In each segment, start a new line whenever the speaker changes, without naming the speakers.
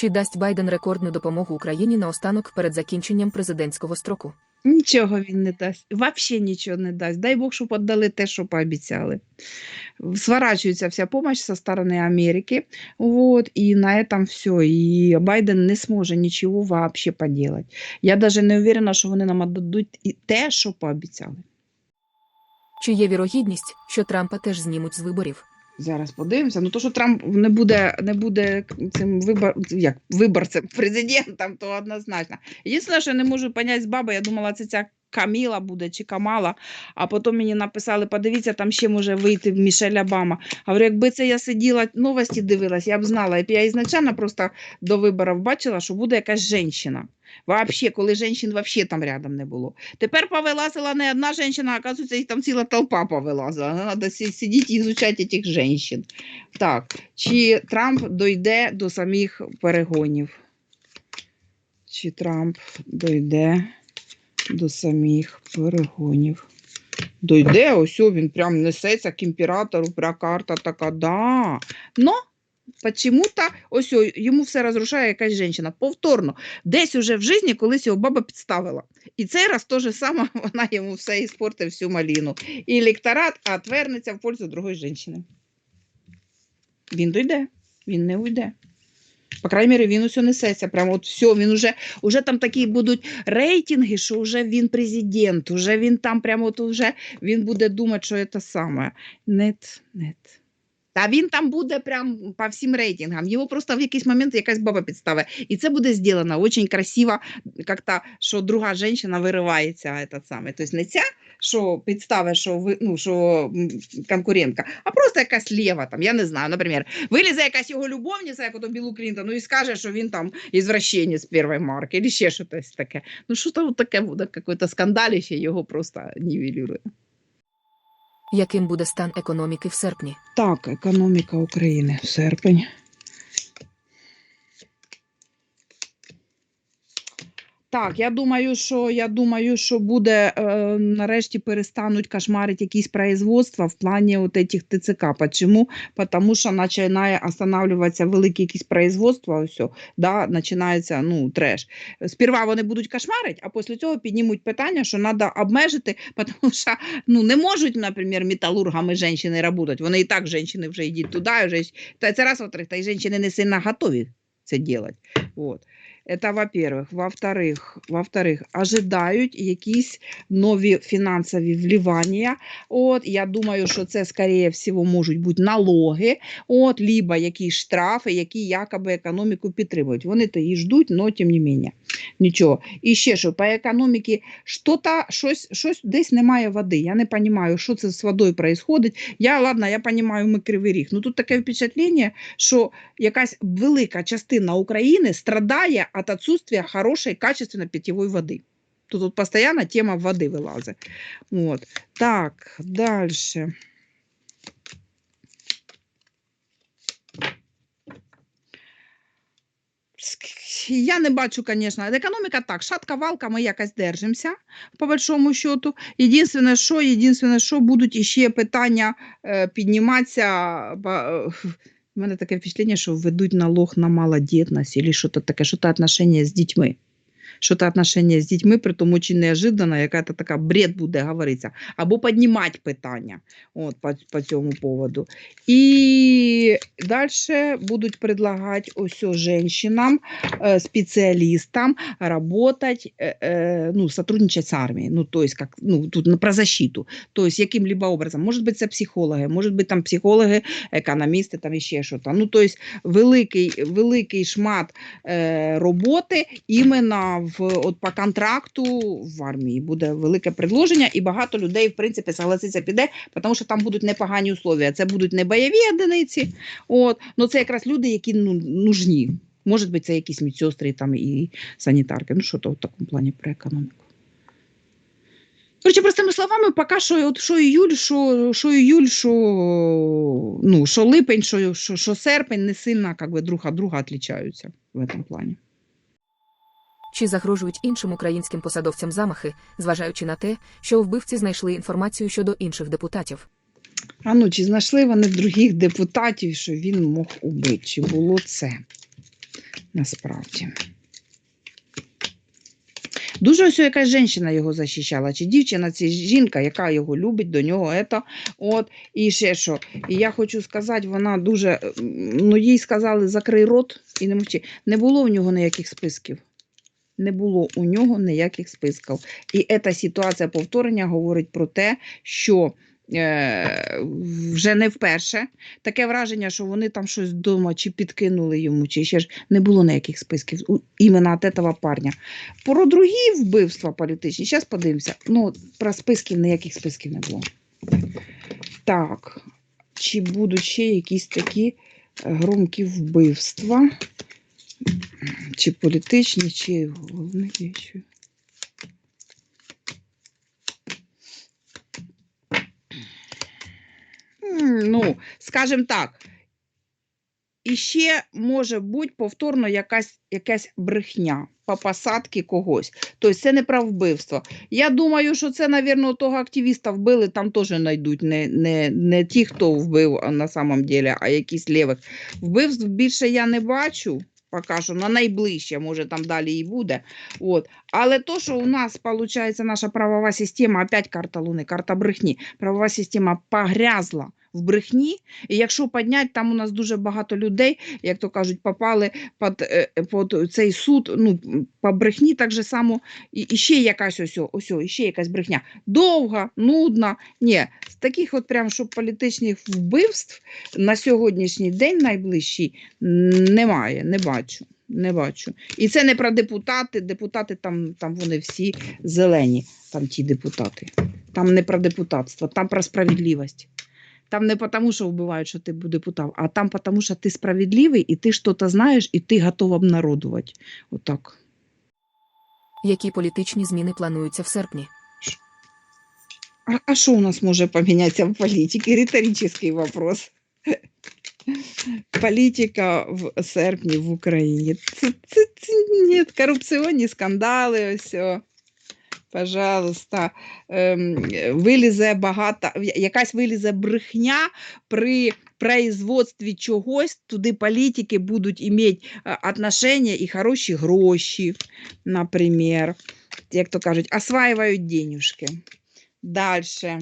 Чи дасть Байден рекордну допомогу Україні наостанок перед закінченням президентського строку?
Нічого він не дасть. Взагалі нічого не дасть. Дай Бог, щоб віддали те, що пообіцяли. Сворачивается вся помощь со стороны Америки. Вот, и на этом все. И Байден не зможе нічого вообще поделать. Я даже не уверена, що вони нам віддадуть і те, що пообіцяли.
Чи є вірогідність, що Трампа теж знімуть з виборів?
Зараз подивимося. Ну то, що Трамп не буде, не буде цим вибор, як, виборцем, президентом, то однозначно. Єдине, що я не можу поняти з баби, я думала, це ця Каміла буде чи Камала, а потім мені написали, подивіться, там ще може вийти Мішель Обама. Говорю, якби це я сиділа, новості дивилась, я б знала. Я ізначально просто до виборів бачила, що буде якась жінка. Вообще, коли жінчин вообще там рядом не було. Тепер повилазила не одна жінка, оказується, їх там ціла толпа повилазила. Треба сидіти і ізучати цих жінок. Так, чи Трамп дойде до самих перегонів? Чи Трамп дойде до самих перегонів? Дойде, ось він прям несеться к імператору, пря карта така, да. Но почему-то ось йому все розрушає якась жінка. Повторно, десь уже в житті колись його баба підставила. І цей раз то же саме вона йому все іспортить всю маліну. І електорат отвернеться в пользу другої жінки. Він дойде, він не уйде. По крайній мірі, він усе несеться. Прямо от все, він уже, уже там такі будуть рейтинги, що вже він президент, уже він там прямо от уже він буде думати, що це саме. Нет, нет. Та він там буде прям по всім рейтингам. Його просто в якийсь момент якась баба підставить. І це буде зроблено дуже красиво, як-то, що друга жінка виривається. Этот самий. Тобто не ця, що підставить, що, ви, ну, що конкурентка, а просто якась лєва, там, я не знаю, наприклад, вилізе якась його любовниця, як ото Білу Клінтону, і скаже, що він там ізвращенець першої марки, або ще щось таке. Ну, що там таке буде, якийсь скандаліще, його просто нівелює.
Яким буде стан економіки в серпні?
Так, економіка України в серпень. Так, я думаю, що я думаю, що буде е, нарешті перестануть кошмарити якісь производства в плані от этих ТЦК. Почему? Потому що починає останавливатися великі якісь производства, о, да, починається ну, треш. Сперва вони будуть кошмарити, а після цього піднімуть питання, що треба обмежити, тому що ну, не можуть, наприклад, металургами жінки працювати. Вони і так жінки вже йдуть туди, вже, це раз, во-вторых, та й жінки не сильно готові це робити. Вот. Это во-первых. Во-вторых, во-вторых, ожидають якісь нові фінансові вливання. От, я думаю, що це, скоріше всього, можуть бути налоги, от, либо якісь штрафи, які якоби економіку підтримують. Вони то її ждуть, але тим не менше. Нічого. І ще що, по економіці, що-то, щось, щось десь немає води. Я не розумію, що це з водою відбувається. Я, ладно, я розумію, ми кривий ріг. Ну тут таке впечатлення, що якась велика частина України страдає від відсутствия хорошої, качественної питьової води. Тут, тут постійно тема води вилазить. От. Так, далі. Я не бачу, звісно, економіка так, шатка валка, ми якось держимося, по большому счету. Єдине, що, єдине, що будуть іще питання підніматися. У мене таке впечатлення, що введуть налог на малодітність, або щось таке, що то отношення з дітьми Що то отношення з дітьми, при тому дуже неожиданно, яка то така бред буде говоритися. Або піднімати питання от, по, по цьому поводу. І далі будуть предлагати ось жінкам, э, специалистам работать, э, э, ну, сотрудничать с армией, ну, то есть, как, ну, тут на- про защиту, то есть, яким-либо образом, может быть, це психологи, может быть, там психологи, економісти, там іще щось, ну, то есть, великий, великий шмат е, роботи іменно в, от, по контракту в армії буде велике предложення, і багато людей, в принципі, согласиться піде, тому що там будуть непогані условия, це будуть не бойові одиниці, От, ну це якраз люди, які ну, нужні. Може бути, це якісь медсестри там і санітарки. Ну, що то в такому плані про економіку. Коротше, простими словами, поки що, от, що іюль, що, що іюль, що, ну, що липень, що, що, що серпень не сильно как би, друг від друга відрізняються в цьому плані.
Чи загрожують іншим українським посадовцям замахи, зважаючи на те, що вбивці знайшли інформацію щодо інших депутатів?
А ну, чи знайшли вони других депутатів, що він мог убити? Чи було це? Насправді. Дуже ось якась жінка його захищала, чи дівчина, чи жінка, яка його любить, до нього ето. От, і ще що. І я хочу сказати, вона дуже. Ну, їй сказали, закрий рот і не мовчи. Не було в нього ніяких списків. Не було у нього ніяких списків. І ця ситуація повторення говорить про те, що е, вже не вперше таке враження, що вони там щось вдома чи підкинули йому, чи ще ж не було ніяких списків іменно від цього парня. Про другі вбивства політичні, зараз подивимося. Ну, про списків ніяких списків не було. Так, чи будуть ще якісь такі громкі вбивства? Чи політичні, чи головне що. Ну, скажімо так, і ще може бути повторно якась, якась брехня по посадці когось. Тобто це не про вбивство. Я думаю, що це, мабуть, того активіста вбили, там теж знайдуть не, не, не ті, хто вбив на самом деле, а якісь лівих. Вбивств більше я не бачу. Поки що на найближче, може там далі і буде. От. Але то, що у нас виходить, наша правова система, опять карта Луни, карта брехні, правова система погрязла в брехні. І якщо підняти, там у нас дуже багато людей, як то кажуть, попали під, е, під цей суд, ну, по брехні так же само, і, і ще якась ось, ось, ще якась брехня. Довга, нудна. Ні, з таких от прям, щоб політичних вбивств на сьогоднішній день найближчий немає, не бачу. Не бачу. І це не про депутати. Депутати там, там вони всі зелені, там ті депутати. Там не про депутатство, там про справедливість. Там не тому, що вбивають, що ти депутат, а там тому, що ти справедливий, і ти щось знаєш, і ти готов обнародувати. Отак.
Які політичні зміни плануються в серпні?
А, що у нас може помінятися в політиці? Риторичний вопрос. Політика в серпні в Україні. Це, це, це ні, корупційні скандали, ось. Пожалуйста, ем, вилізе багато, якась вилізе брехня при производстві чогось, туди політики будуть мати отношення і хороші гроші, наприклад. Як то кажуть, осваюють денюжки. Дальше.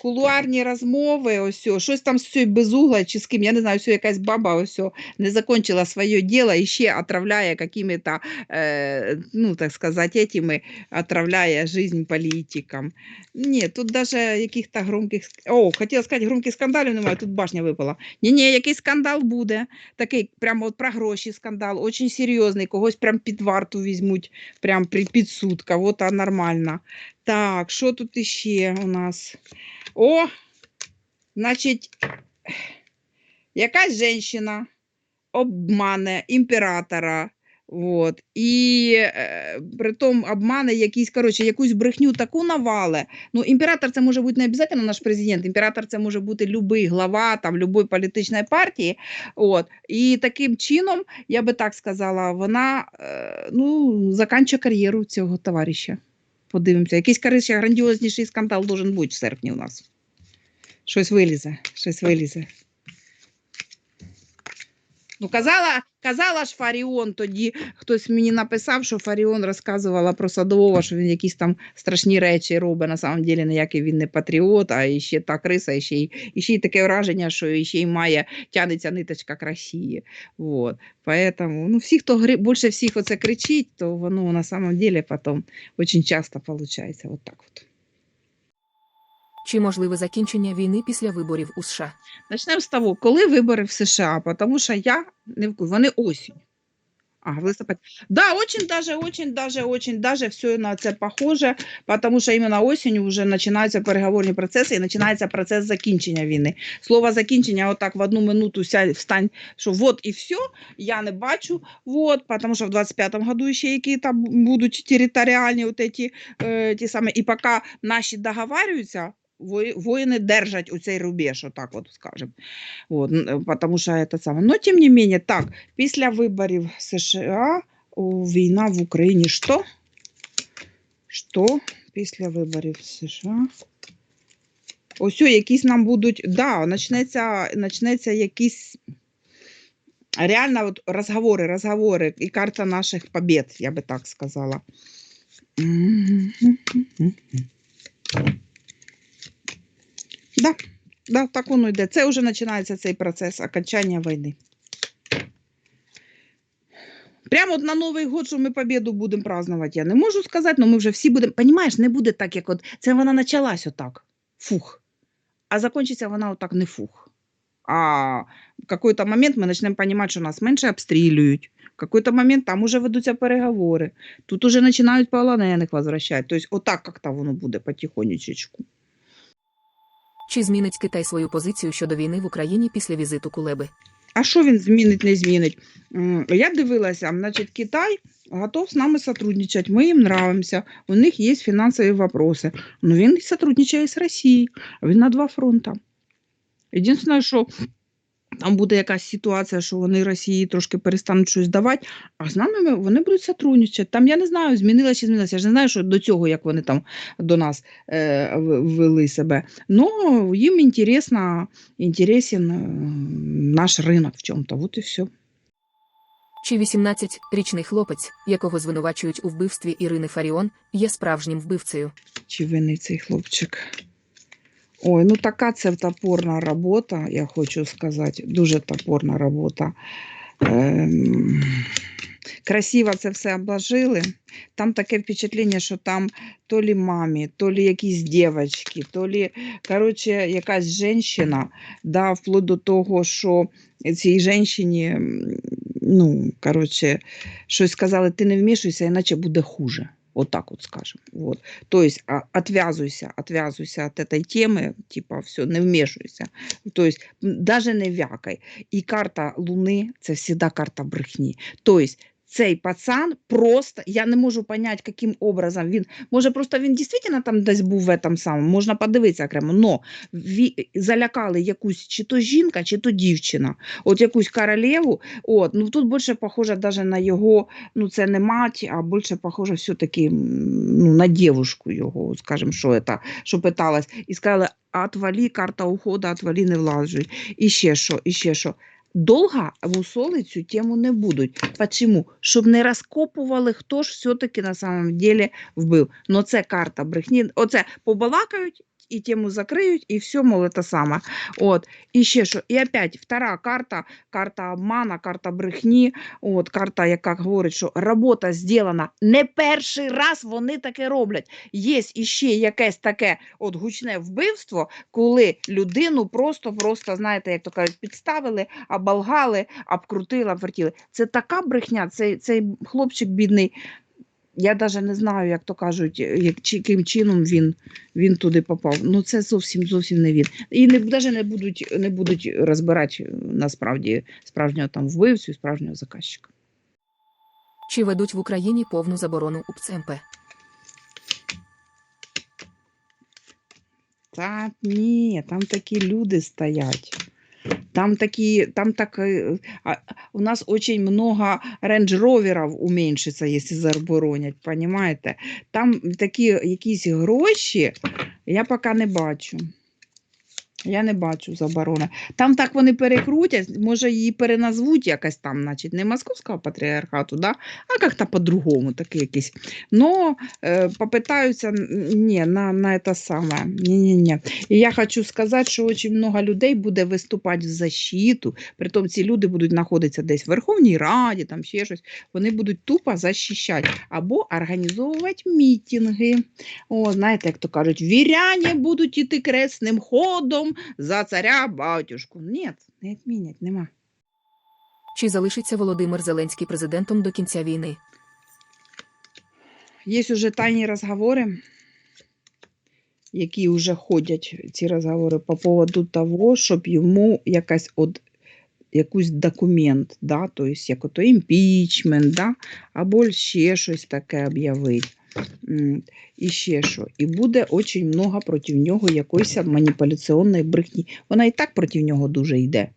Кулуарні розмови, ось, щось там з цією безугла чи з ким, я не знаю, ось якась баба ось не закончила своє діло і ще отравляє какими-то, е, ну, так сказати, этими, отравляє жизнь політикам. Ні, тут даже яких-то громких, о, хотіла сказати, громких скандалів немає, тут башня випала. Ні-ні, якийсь скандал буде, такий прямо от про гроші скандал, очень серйозний, когось прям під варту візьмуть, прям під суд, кого-то нормально. Так, що тут іще у нас? О, значить, якась жінка обмане імператора. Вот. І е, притом обмане якісь, коротше, якусь брехню таку навале. Ну, імператор це може бути не обов'язково наш президент, імператор це може бути будь-який глава там, любої політичної партії. От. І таким чином, я би так сказала, вона е, ну, закінчує кар'єру цього товариша. Подивимося. Якийсь коротше, грандіозніший скандал должен бути в серпні у нас. Щось вилізе, щось вилізе. Ну, казала, казала ж Фаріон тоді, хтось мені написав, що Фаріон розказувала про Садового, що він якісь там страшні речі робить. На самом деле ніякий він не патріот, а ще та криса, і ще й, і ще й таке враження, що ще й має, тянеться ниточка к Росії. Вот. Поэтому, ну, всі, хто гри, більше всіх оце кричить, то воно на самом деле потом очень часто получается вот так вот.
Чи можливе закінчення війни після виборів у США?
Начнемо з того, коли вибори в США, тому що я не в курсі, вони осінь. А, в листопаді. Да, очень даже, очень даже, очень даже все на це похоже, потому що іменно осінню вже починаються переговорні процеси і починається процес закінчення війни. Слово закінчення, отак в одну минуту сядь, встань, що вот і все, я не бачу, вот, потому що в 25-му году ще які там будуть територіальні от эти, е, ті самі, і поки наші договарюються, вої- воїни держать у цей рубеж, отак от скажемо. Вот, н- е, потому що это саме. Но тим не менее, так, після виборів США у, війна в Україні що? Що після виборів США? Ось о, якісь нам будуть, да, почнеться, почнеться якісь Реально вот разговоры, разговоры и карта наших побед, я бы так сказала. Да, да, так воно йде. Це вже починається цей процес окончання війни. Прямо от на Новий год, що ми победу будемо празднувати, я не можу сказати, але ми вже всі будемо. Понімаєш, не буде так, як от це вона почалась отак. Фух. А закінчиться вона отак не фух. А в какой-то момент ми почнемо розуміти, що нас менше обстрілюють. В какой-то момент там уже ведуться переговори. Тут уже починають полонених возвращати. Тобто, отак як-то воно буде потихонечку.
Чи змінить Китай свою позицію щодо війни в Україні після візиту Кулеби?
А що він змінить, не змінить? Я дивилася, значить, Китай готов з нами сотрудничати, ми їм нравимося, у них є фінансові вопроси. Ну він сотрудничає з Росією, він на два фронта. Єдине, що там буде якась ситуація, що вони Росії трошки перестануть щось давати, а з нами вони будуть сотрудничати. Там я не знаю, змінилося чи змінилося. Я ж не знаю, що до цього, як вони там до нас е, вели себе. Ну, їм інтересно, інтересен е, наш ринок в чому-то. Вот і все.
Чи 18-річний хлопець, якого звинувачують у вбивстві Ірини Фаріон, є справжнім вбивцею?
Чи винний цей хлопчик? Ой, ну така це топорна робота, я хочу сказати. Дуже топорна робота. Ем, красиво це все обложили. Там таке впечатлення, що там то лі мамі, то лі якісь дівчатки, то лі, коротше, якась жінка, да, вплоть до того, що цій жінці, ну, коротше, щось сказали, ти не вмішуйся, іначе буде хуже. Отак от скажем. Вот. То есть а, отвязывайся, отвязывайся от этой темы, типа все, не вмешивайся. То есть даже не вякай. І карта Луни це завжди карта брехні. То есть цей пацан просто, я не можу понять, яким образом він, може просто він дійсно там десь був в этом самому, можна подивитися окремо, но ві, залякали якусь чи то жінка, чи то дівчина, от якусь королеву, от, ну тут більше похоже даже на його ну, це не мать, а більше похоже все-таки ну, на девушку його, скажем, що это, що питалась. І сказали, отвали, карта уходу, отвали, не влажуй. І ще що, і ще що. Довго мусолить цю тему не будуть. Почему? Щоб не розкопували, хто ж все-таки на самом деле вбив. Ну це карта брехні. Оце побалакають і тему закриють, і все, мол, це саме. От. І ще що. І опять втора карта, карта обмана, карта брехні. От карта, яка говорить, що робота зроблена не перший раз вони таке роблять. Є іще якесь таке от гучне вбивство, коли людину просто-просто, знаєте, як то кажуть, підставили, оболгали, обкрутили, обвертіли. Це така брехня, цей, цей хлопчик бідний. Я навіть не знаю, як то кажуть, як, чи, яким чином він, він туди попав. Ну це зовсім зовсім не він. І не, навіть не будуть, не будуть розбирати е, насправді справжнього там вбивцю справжнього заказчика.
Чи ведуть в Україні повну заборону УПЦМП?
Та ні, там такі люди стоять. Там такі, там так, е, а, у нас очень много рейндж-роверів уменьшиться, якщо заборонять, понимаєте? Там такі якісь гроші, я поки не бачу. Я не бачу заборони. Там так вони перекрутять, може її переназвуть якось там, значить, не московського патріархату, да? а як-то по-другому, таке якесь. Но е, попитаються ні, на, на це саме. Ні-ні-ні. І я хочу сказати, що дуже багато людей буде виступати в защиту, притом ці люди будуть знаходитися десь в Верховній Раді, там ще щось. Вони будуть тупо захищати або організовувати мітинги. О, знаєте, як то кажуть, віряні будуть іти кресним ходом за царя батюшку. Ні, не відмінять, нема.
Чи залишиться Володимир Зеленський президентом до кінця війни?
Є вже тайні розговори, які вже ходять, ці розговори по поводу того, щоб йому якась от, якийсь документ, да, тобто як ото імпічмент, да, або ще щось таке об'явити. І ще що. І буде дуже много проти нього якоїсь маніпуляційної брехні. Вона і так проти нього дуже йде.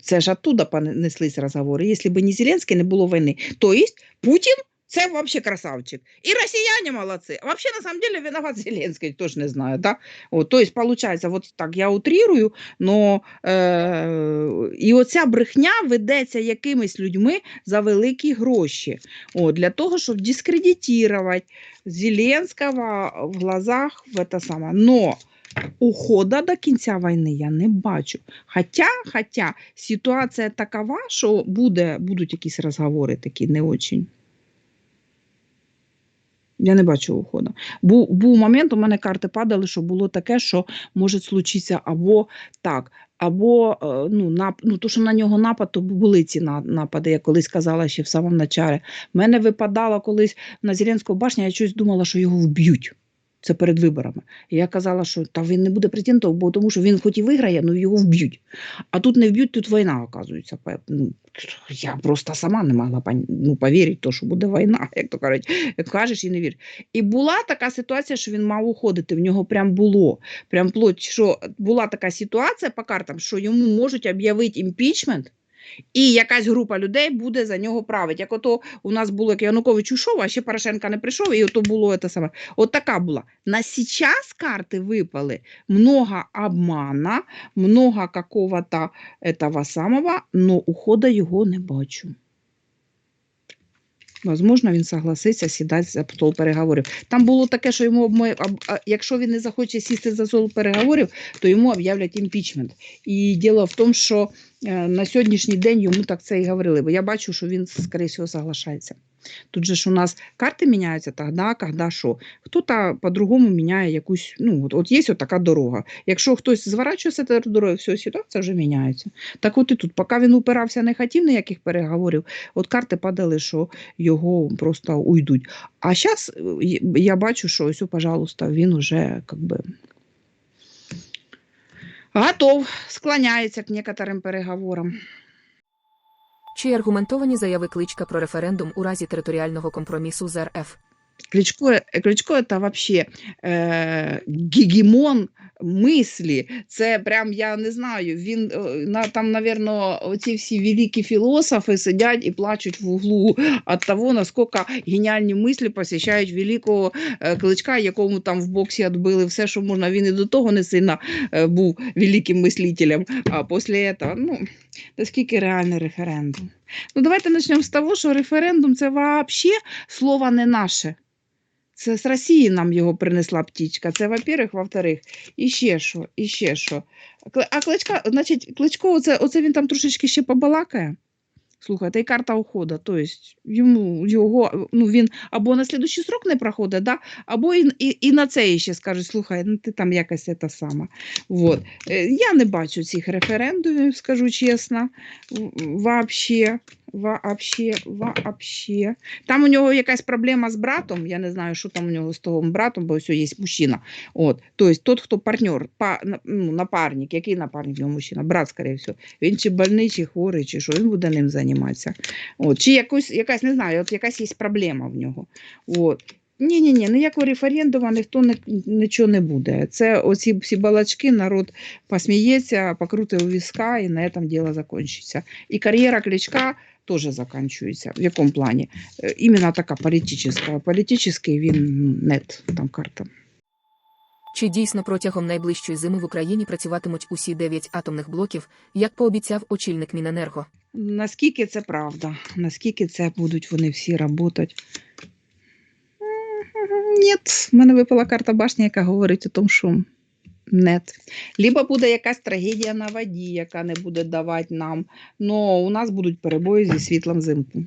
Це ж оттуда понеслись розговори. Якщо б не Зеленський, не було війни. Тобто Путін Це вообще красавчик. І росіяни молодці. А Вообще, на самом деле, виноват Зеленський, хто ж не знає, да? От, то есть, получается, вот так, я утрирую, но е, і оця брехня ведеться якимись людьми за великі гроші. От, для того, щоб дискредитувати Зеленського в глазах в это саме. Но ухода до кінця війни я не бачу. Хоча, хоча ситуація такова, що буде, будуть якісь розговори такі не очень. Я не бачу уходу. Був, був момент, у мене карти падали, що було таке, що може случитися або так, або е, ну, нап, ну, то, що на нього напад, то були ці напади, я колись казала ще в самому началі. мене випадало колись на Зеленського башня, я щось думала, що його вб'ють. Це перед виборами. І я казала, що та він не буде президентом, бо тому що він хоч і виграє, але його вб'ють. А тут не вб'ють, тут війна, оказується. Ну, я просто сама не могла ну, повірити, що буде війна, як то кажуть, як кажеш і не вір. І була така ситуація, що він мав уходити. В нього прям було. Прям плоть, що була така ситуація по картам, що йому можуть об'явити імпічмент, і якась група людей буде за нього правити. Як ото у нас було, як Янукович ушов, а ще Порошенко не прийшов, і ото було те саме. От така була. На сейчас карти випали много обмана, много какого-то этого самого, но ухода його не бачу. Возможно, він согласиться сідати за стол переговорів. Там було таке, що йому обмо- якщо він не захоче сісти за стол переговорів, то йому об'являть імпічмент. І діло в тому, що на сьогоднішній день йому так це і говорили, бо я бачу, що він, скоріше всього, соглашається. Тут же ж у нас карти міняються тоді, коли що. Хто-то по-другому міняє якусь, ну, от, от є от така дорога. Якщо хтось зворачує з цієї дороги, все, ситуація вже міняється. Так от і тут, поки він упирався, не хотів ніяких переговорів, от карти падали, що його просто уйдуть. А зараз я бачу, що ось, пожалуйста, він уже как би, готов, склоняється к некоторим переговорам.
Чи аргументовані заяви кличка про референдум у разі територіального компромісу з РФ?
Кличко, э, Кличко это вообще е, гегемон мислі. Це прям я не знаю. Він е, на там, навірно, оці всі великі філософи сидять і плачуть в углу від того, наскільки геніальні мислі посіщають великого е, кличка, якому там в боксі відбили все, що можна. Він і до того не сильно е, був великим мислителем. А після цього, ну, наскільки реальний референдум? Ну, давайте почнемо з того, що референдум це взагалі слово не наше. Це з Росії нам його принесла птічка. Це, во-первых, во-вторых, і ще що, і ще що. А Кличка, значить, Кличко, оце, оце він там трошечки ще побалакає. Слухайте, і карта уходу. Тобто йому його, ну він або на слідущий срок не проходить, да? або і, і, і на це ще скажуть, слухай, ну ти там якось це саме. Вот. Е, Я не бачу цих референдумів, скажу чесно. В- Вообще, вообще. Там у нього якась проблема з братом. Я не знаю, що там у нього з того братом, бо все є мужчина. От, тобто, тот, хто партнер, па, ну, напарник, який напарник в нього мужчина, брат, скоріше всього. Він чи больний, чи хворий, чи що, він буде ним займатися. От, чи якось, якась, не знаю, от якась є проблема в нього. От. Ні, ні, ні, ніякого референдуму ніхто не, нічого не буде. Це оці всі балачки, народ посміється, покрутить у візка, і на цьому діло закінчиться. І кар'єра Кличка теж закінчується. В якому плані? Е, Іменно така політична. Політичний він м, нет, там карта.
Чи дійсно протягом найближчої зими в Україні працюватимуть усі дев'ять атомних блоків, як пообіцяв очільник Міненерго?
Наскільки це правда? Наскільки це будуть вони всі працювати? Ні, в мене випала карта башні, яка говорить о тому, що нет. Либо буде якась трагедія на воді, яка не буде давати нам. Но у нас будуть перебої зі світлом взимку.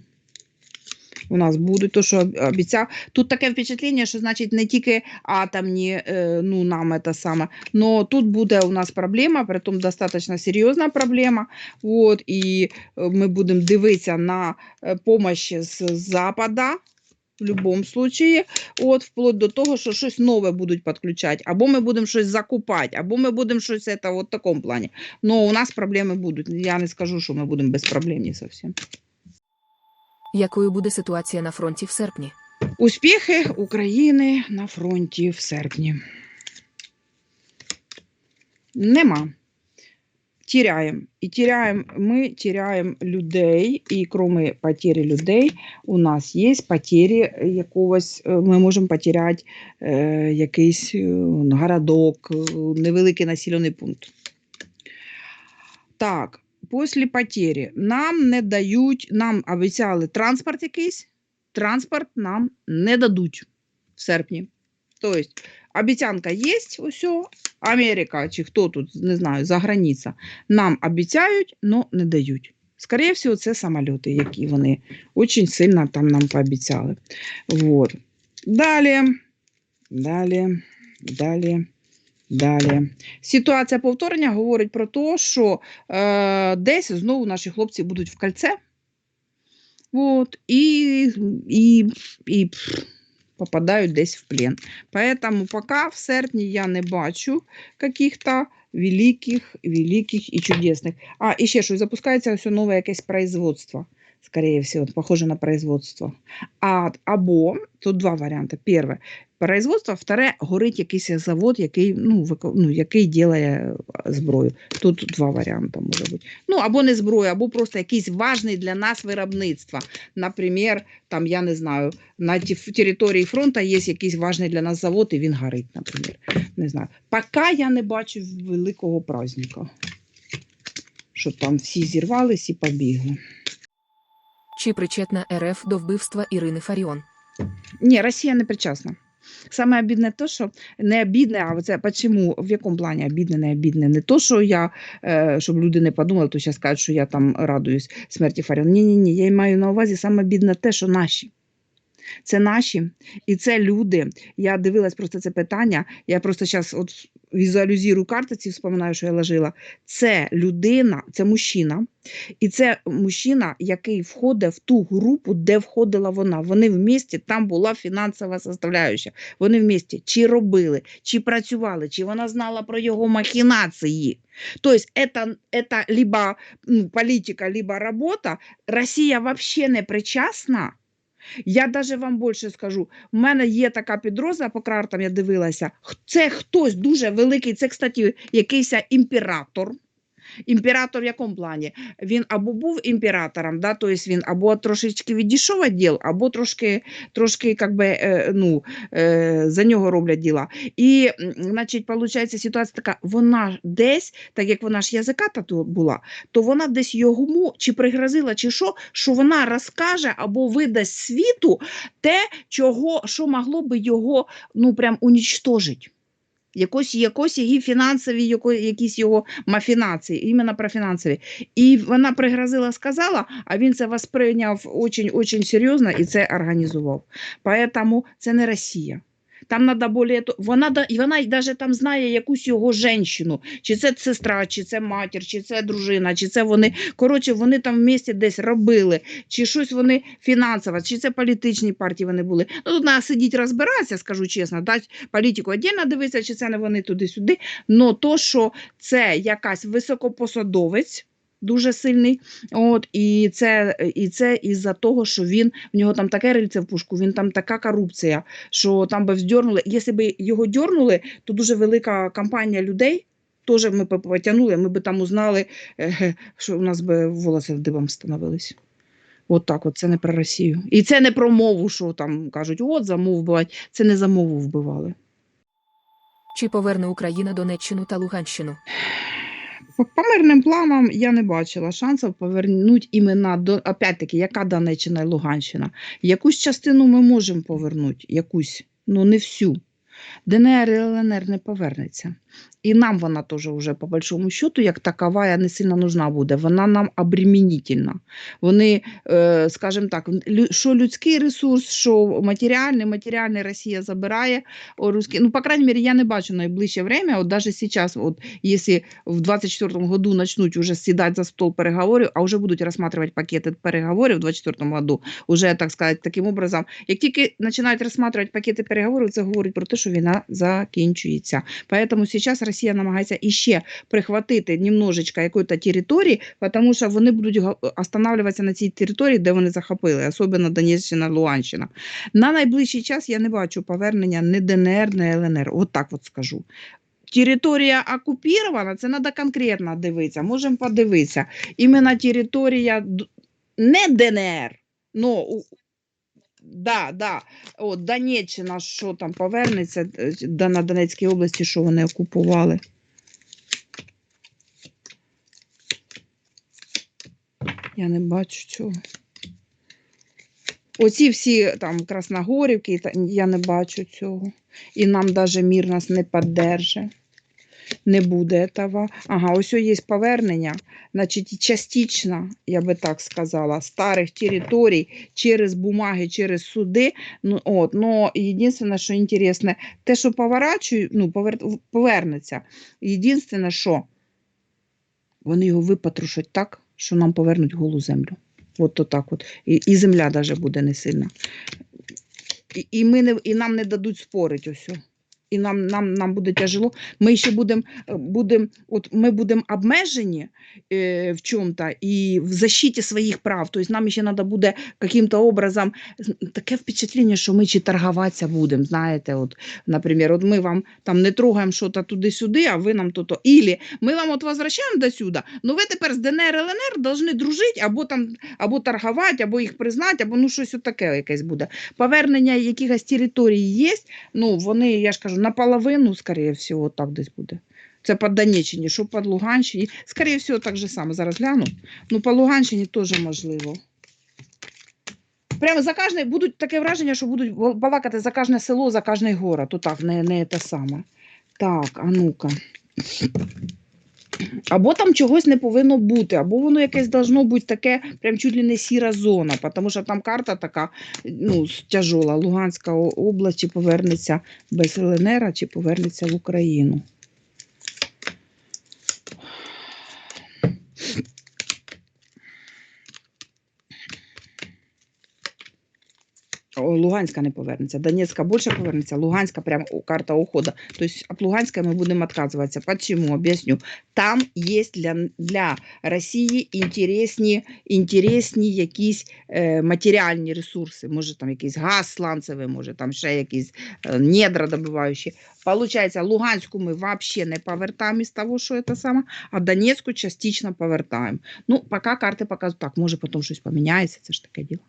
У нас будуть то, що обіцяв. Тут таке впечатлення, що значить не тільки атомні, е, ну нам це саме, но тут буде у нас проблема, притом достатньо серйозна проблема. От, і е, ми будемо дивитися на допомогу з Запада. В будь-якому случаї, от вплоть до того, що щось нове будуть підключати, або ми будемо щось закупати, або ми будемо щось це, от в такому плані. Ну, у нас проблеми будуть. Я не скажу, що ми будемо безпроблемні зовсім.
Якою буде ситуація на фронті в серпні?
Успіхи України на фронті в серпні. Нема. Теряємо. І теряємо, ми теряємо людей, і крім потери людей, у нас є потери якогось, е, ми можемо потеряти е, якийсь е, городок, е, невеликий населений пункт. Так, після потери нам не дають, нам обіцяли транспорт якийсь, транспорт нам не дадуть в серпні. Тобто, обіцянка є, усе, Америка чи хто тут, не знаю, за границя, нам обіцяють, але не дають. Скоріше всього, це самоліти, які вони дуже сильно там нам пообіцяли. Вот. Далі, далі, далі, далі. Ситуація повторення говорить про те, що е, десь знову наші хлопці будуть в кольце. Вот, і, і, і попадають десь в плен. Поэтому пока в серпні я не бачу каких-то великих, великих і чудесних. А, і ще щось, запускається все нове якесь производство. Скорее всего, похоже на производство. А, або, тут два варіанти. Перше, производство, вторе, горить якийсь завод, який, ну, ну, який ділає зброю. Тут два варіанти може бути. Ну, або не зброя, або просто якийсь важний для нас виробництво. Наприклад, там, я не знаю, на території фронту є якийсь важний для нас завод, і він горить, наприклад. Не знаю. Поки я не бачу великого праздника. Що там всі зірвались і побігли.
Чи причетна РФ до вбивства Ірини Фаріон?
Ні, Росія не причасна. Саме обідне те, що не обідне, а це почему, в якому плані обідне, не обідне. Не то, що я, е, щоб люди не подумали, то зараз кажуть, що я там радуюсь смерті Фаріон. Ні, ні, ні. Я маю на увазі саме бідне те, що наші. Це наші, і це люди. Я дивилась просто це питання. Я просто зараз от візуалізую картиці, вспоминаю, що я ложила. Це людина, це мужчина, і це мужчина, який входить в ту групу, де входила вона. Вони в місті, там була фінансова составляюча. Вони в місті чи робили, чи працювали, чи вона знала про його махінації. Тобто, это, это либо ну, політика, либо робота. Росія взагалі не причасна. Я даже вам більше скажу. У мене є така підроза по картам, я дивилася. Це хтось дуже великий. Це, кстати, якийсь імператор. Імператор в якому плані? Він або був імператором, да, тобто він або трошечки відійшов від діл, або трошки, трошки как би, е, ну, е, за нього роблять діла. І, значить, виходить, ситуація така, вона десь, так як вона ж язика тут була, то вона десь йому чи пригрозила, чи що, що вона розкаже або видасть світу те, чого, що могло би його ну, прям унічтожити. Якось, якось її фінансові, якісь його мафінації, іменно про фінансові. І вона пригрозила, сказала, а він це восприйняв очень-очень серйозно і це організував. Поэтому це не Росія. Там надо более, вона, і вона даже там знає якусь його женщину, чи це сестра, чи це матір, чи це дружина, чи це вони. Коротше, вони там в місті десь робили, чи щось вони фінансово, чи це політичні партії вони були. Ну, тут треба сидіти розбиратися, скажу чесно, дати політику віддільно дивитися, чи це не вони туди-сюди. Но то, що це якась високопосадовець. Дуже сильний, от і це і це із-за того, що він в нього там таке рильце в пушку, він там така корупція, що там би вздьорнули. Якщо б його дьорнули, то дуже велика компанія людей. Теж ми б потягнули, ми б там узнали, що у нас би волоси дибом становились. От так, от це не про Росію. І це не про мову, що там кажуть, от за мову вбивають. Це не за мову вбивали.
Чи поверне Україна Донеччину та Луганщину?
По мирним планам я не бачила шансів повернути імена до опять-таки, яка Донеччина і Луганщина. Якусь частину ми можемо повернути, якусь, ну не всю. ДНР і ЛНР не повернеться. І нам вона теж вже, по большому счету, як такова, не сильно нужна буде. Вона нам обременительна. Вони, е, скажімо так, що людський ресурс, що матеріальний, матеріальний Росія забирає. Русський, ну, по крайней мере, я не бачу найближче время, от даже сейчас, от, если в 24 году начнуть уже сідати за стол переговорів, а вже будуть розглядати пакети переговорів в 24 году, уже, так сказати, таким образом, як тільки починають розглядати пакети переговорів, це говорить про те, що війна закінчується. Поэтому сейчас Росія намагається іще прихватити немножечко якої-то території, тому що вони будуть останавливатися на цій території, де вони захопили, особливо Донеччина, Луганщина. На найближчий час я не бачу повернення ні ДНР, ні ЛНР. От так от скажу. територія окупована, це треба конкретно дивитися. Можемо подивитися. Іменно територія не ДНР, у- да, да. От, Донеччина, що там повернеться е, на Донецькій області, що вони окупували. Я не бачу цього. Оці всі там Красногорівки, я не бачу цього. І нам навіть мір нас не піддержить. Не буде этого. Ага, ось є повернення, значить, частично, я би так сказала, старих територій через бумаги, через суди. Ну, от, но єдине, що інтересне, те, що поворачують, ну, повер... повернеться. Єдине, що вони його випатрушать так, що нам повернуть голу землю. От то так от. І, і земля навіть буде не сильна. І, і, ми не, і нам не дадуть спорити ось. І нам, нам, нам буде тяжело. Ми ще будемо, будем, от ми будемо обмежені е, в чому-то і в защиті своїх прав. Тобто нам ще треба буде яким-то образом таке впечатлення, що ми чи торгуватися будемо. Знаєте, от, наприклад, от ми вам там не трогаємо щось туди-сюди, а ви нам то-то. Ілі ми вам от возвращаємо до сюди, ну ви тепер з ДНР ЛНР повинні дружити або там або торгувати, або їх признати, або ну щось таке якесь буде. Повернення якихось територій є, ну вони, я ж кажу, наполовину, скоріше всього, так десь буде. Це по Донеччині, що по Луганщині. Скоріше всього, так же само. Зараз гляну. Ну, по Луганщині теж можливо. Прямо за кожне будуть таке враження, що будуть балакати за кожне село, за кожний город. То не, не те саме. Так, а ну-ка. Або там чогось не повинно бути, або воно якесь должно бути таке, прям чуть ли не сіра зона, тому що там карта така ну, тяжола. Луганська область чи повернеться без ЛНР, чи повернеться в Україну. О, Луганська не повернеться, Донецька більше повернеться, Луганська прям карта ухода. Тобто від Луганська ми будемо відказуватися. Почему? Об'ясню. Там є для, для Росії інтересні, інтересні якісь е, матеріальні ресурси. Може там якийсь газ сланцевий, може там ще якісь е, недра добиваючі. Получається, Луганську ми взагалі не повертаємо із того, що це саме, а Донецьку частично повертаємо. Ну, поки карти показують так, може потім щось поміняється, це ж таке діло.